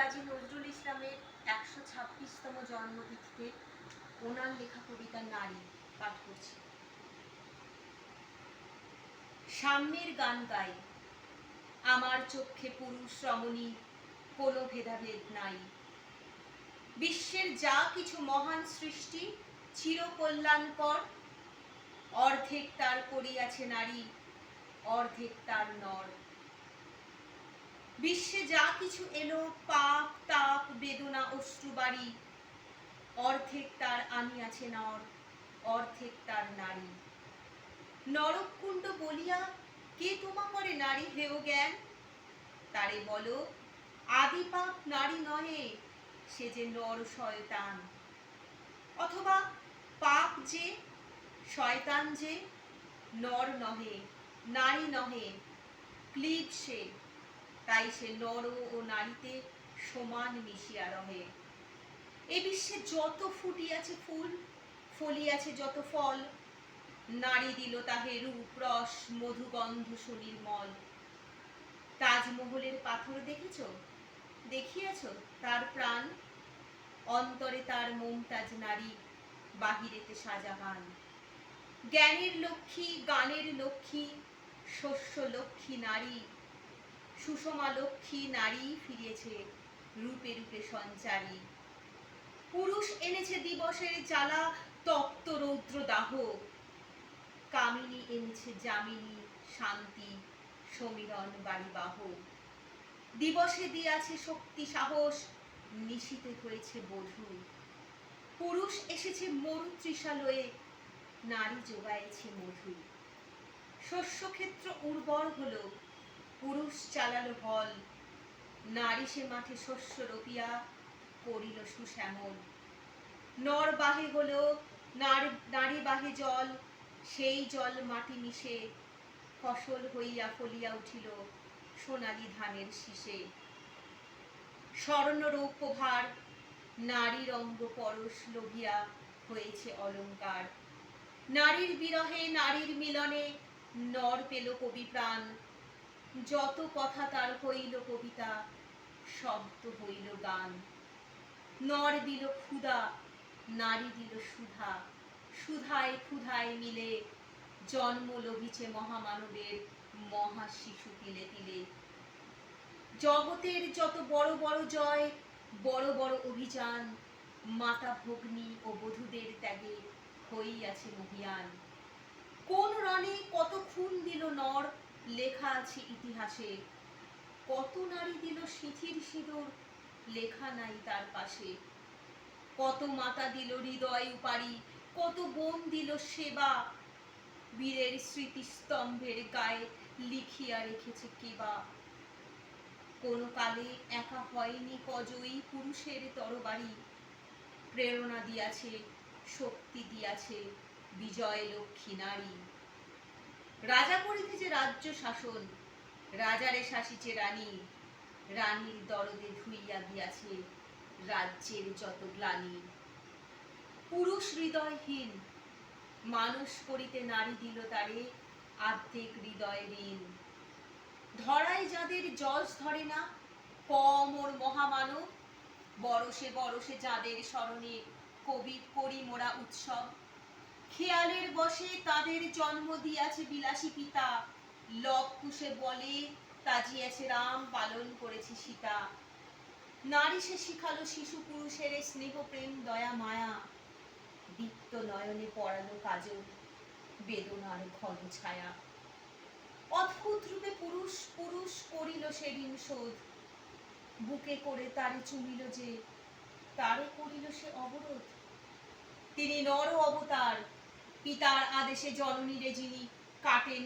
কাজী নজরুল ইসলামের একশো ছাব্বিশতম জন্মতিথিতে ওনার লেখা কবিতা নারী পাঠ করছি। সাম্যের গান গাই, আমার চোখে পুরুষ রমণী, কোনো ভেদাভেদ নাই। বিশ্বের যা কিছু মহান সৃষ্টি চিরকল্যাণকর অর্ধেক তার করিয়াছে নারী, অর্ধেক তার নর। বিশ্বে যা কিছু এলো, পাপ, তাপ, বেদনা অশ্রুবাড়ি অর্ধেক তার আনিয়াছে নর, অর্ধেক তার নারী। নরকুণ্ড বলিয়া, কে তোমা করে নারী হেও জ্ঞান? তারে বলো, আদি পাপ নারী নহে, সে যে নর শয়তান। অথবা, পাপ যে, শয়তান যে, নর নহে, নারী নহে ক্লিব সে। তাই সে নর ও নারীতে সমান মিশিয়া রহে। এ বিশ্বে যত ফুটিয়াছে ফুল, ফলিয়াছে যত ফল, নারী দিল তাহে রূপ, রস, মধুগন্ধ সুনির্মল তাজমহলের পাথর দেখেছ? দেখিয়াছ? তার প্রাণ? অন্তরে তার মমতাজ নারী, বাহিরেতে শাহজাহান। জ্ঞানের লক্ষ্মী, গানের লক্ষ্মী শস্য লক্ষ্মী নারী সুষমা লক্ষ্মী নারী ফিরেছে, রূপে রূপে সঞ্চারী। পুরুষ এনেছে দিবসের জ্বালা, তপ্ত রৌদ্র দাহ কামিনী এনেছে জামিনী শান্তি, সমীরণ বাড়িবাহ। দিবসে দিয়াছে শক্তি সাহস নিশিতে হয়েছে বধূ। পুরুষ এসেছে মরু তৃষালয়ে নারী যোগাইছে মধু। শস্যক্ষেত্র উর্বর হলো পুরুষ চালালো হল, নারী সে মাঠে শস্য রোপিয়া করিল সুশ্যামল। নর বাহে হলো নার- বাহে জল, সেই জল মাটি মিশে ফসল হইয়া ফলিয়া উঠিল সোনালি ধানের শীষে। স্বর্ণ রৌপ্য ভার নারীর অঙ্গ পরশ লোভিয়া হয়েছে অলংকার নারীর বিরহে, নারীর মিলনে নর পেল কবি প্রাণ যত কথা তার হইল কবিতা, শব্দ হইল গান। নর দিল ক্ষুধা, নারী দিল সুধা, সুধায় ক্ষুধায় মিলে জন্ম লভিছে মহামানবের মহা শিশু তিলে তিলে। জগতের যত বড় বড় জয়, বড় বড় অভিযান, মাতা ভগ্নী ও বধূদের ত্যাগে হইয়াছে মহিয়ান। কোন রণে কত খুন দিল নর লেখা আছে ইতিহাসে। কত নারী দিল সিথির সিঁদুর, লেখা নাই তার পাশে। কত মাতা দিল হৃদয় উপারি কত বোন দিল সেবা। বীরের স্মৃতিস্তম্ভের গায়ে লিখিয়া রেখেছে কেবা। কোন কালে একা হয়নি কজয়ী পুরুষের তরবারি। প্রেরণা দিয়াছে, শক্তি দিয়াছে, বিজয় লক্ষ্মী নারী। রাজা করিতেছে রাজ্য শাসন। রাজারে শাসিছে রানী। রানীর দরদে ধুইয়া দিয়াছে রাজ্যের যত গ্লানি। পুরুষ হৃদয়হীন, মানুষ করিতে নারী দিল তারে আর্ধেক হৃদয় ঋণ। ধরায় যাদের যশ ধরে না, কম ওর মহামানব। বরসে বরসে যাদের স্মরণে কবি করি মোরা উৎসব। খেয়ালের বসে তাদের জন্ম দিয়াছে বিলাসী পিতা। লব কুশে বলে, তাজিয়াছে রাম, পালন করেছে সীতা। নারী সে শিখালো শিশু পুরুষের স্নেহ, প্রেম, দয়া, মায়া। দীপ্ত নয়নে পড়ালো কাজল, বেদনার ঘন ছায়া। অদ্ভুত রূপে পুরুষ পুরুষ করিল সে সেদিন শোধ। বুকে করে তারে চুমিল যে তারে করিল সে অবরোধ। তিনি নর অবতার পিতার আদেশে জননীরে যিনি কাটেন